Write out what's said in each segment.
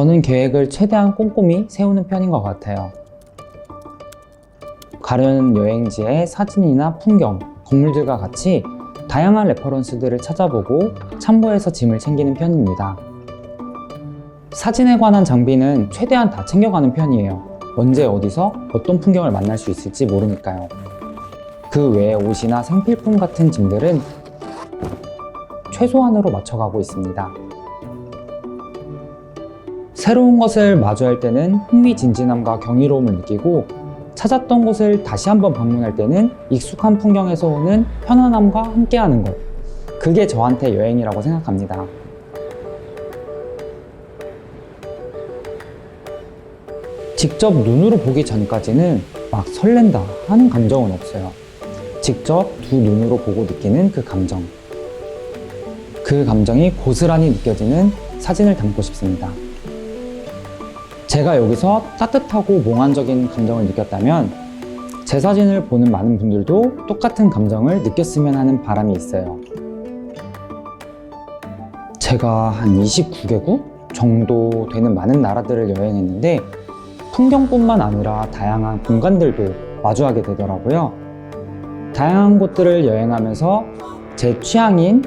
저는 계획을 최대한 꼼꼼히 세우는 편인 것 같아요. 가려는 여행지의 사진이나 풍경, 건물들과 같이 다양한 레퍼런스들을 찾아보고 참고해서 짐을 챙기는 편입니다. 사진에 관한 장비는 최대한 다 챙겨가는 편이에요. 언제 어디서 어떤 풍경을 만날 수 있을지 모르니까요. 그 외에 옷이나 생필품 같은 짐들은 최소한으로 맞춰가고 있습니다. 새로운 것을 마주할 때는 흥미진진함과 경이로움을 느끼고 찾았던 곳을 다시 한번 방문할 때는 익숙한 풍경에서 오는 편안함과 함께하는 것. 그게 저한테 여행이라고 생각합니다. 직접 눈으로 보기 전까지는 막 설렌다 하는 감정은 없어요. 직접 두 눈으로 보고 느끼는 그 감정. 그 감정이 고스란히 느껴지는 사진을 담고 싶습니다. 제가 여기서 따뜻하고 몽환적인 감정을 느꼈다면 제 사진을 보는 많은 분들도 똑같은 감정을 느꼈으면 하는 바람이 있어요. 제가 한 29개국 정도 되는 많은 나라들을 여행했는데 풍경뿐만 아니라 다양한 공간들도 마주하게 되더라고요. 다양한 곳들을 여행하면서 제 취향인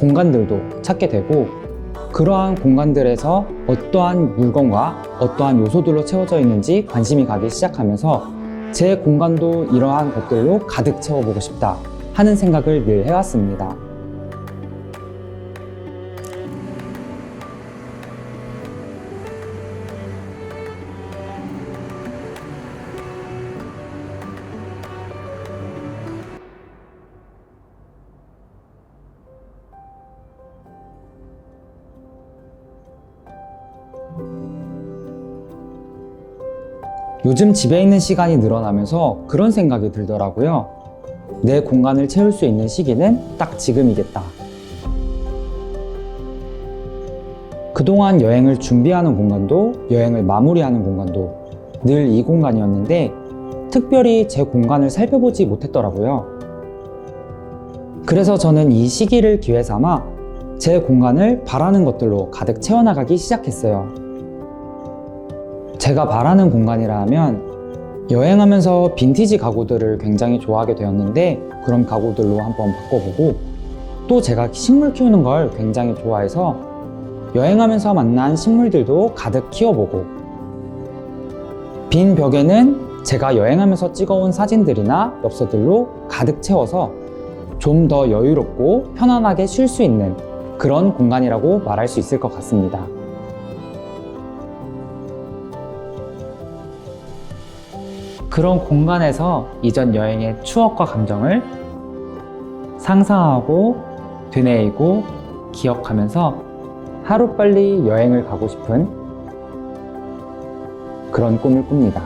공간들도 찾게 되고 그러한 공간들에서 어떠한 물건과 어떠한 요소들로 채워져 있는지 관심이 가기 시작하면서 제 공간도 이러한 것들로 가득 채워보고 싶다 하는 생각을 늘 해왔습니다. 요즘 집에 있는 시간이 늘어나면서 그런 생각이 들더라고요. 내 공간을 채울 수 있는 시기는 딱 지금이겠다. 그동안 여행을 준비하는 공간도 여행을 마무리하는 공간도 늘 이 공간이었는데 특별히 제 공간을 살펴보지 못했더라고요. 그래서 저는 이 시기를 기회 삼아 제 공간을 바라는 것들로 가득 채워나가기 시작했어요. 제가 바라는 공간이라 하면 여행하면서 빈티지 가구들을 굉장히 좋아하게 되었는데 그런 가구들로 한번 바꿔보고 또 제가 식물 키우는 걸 굉장히 좋아해서 여행하면서 만난 식물들도 가득 키워보고 빈 벽에는 제가 여행하면서 찍어온 사진들이나 엽서들로 가득 채워서 좀 더 여유롭고 편안하게 쉴 수 있는 그런 공간이라고 말할 수 있을 것 같습니다. 그런 공간에서 이전 여행의 추억과 감정을 상상하고 되뇌이고 기억하면서 하루빨리 여행을 가고 싶은 그런 꿈을 꿉니다.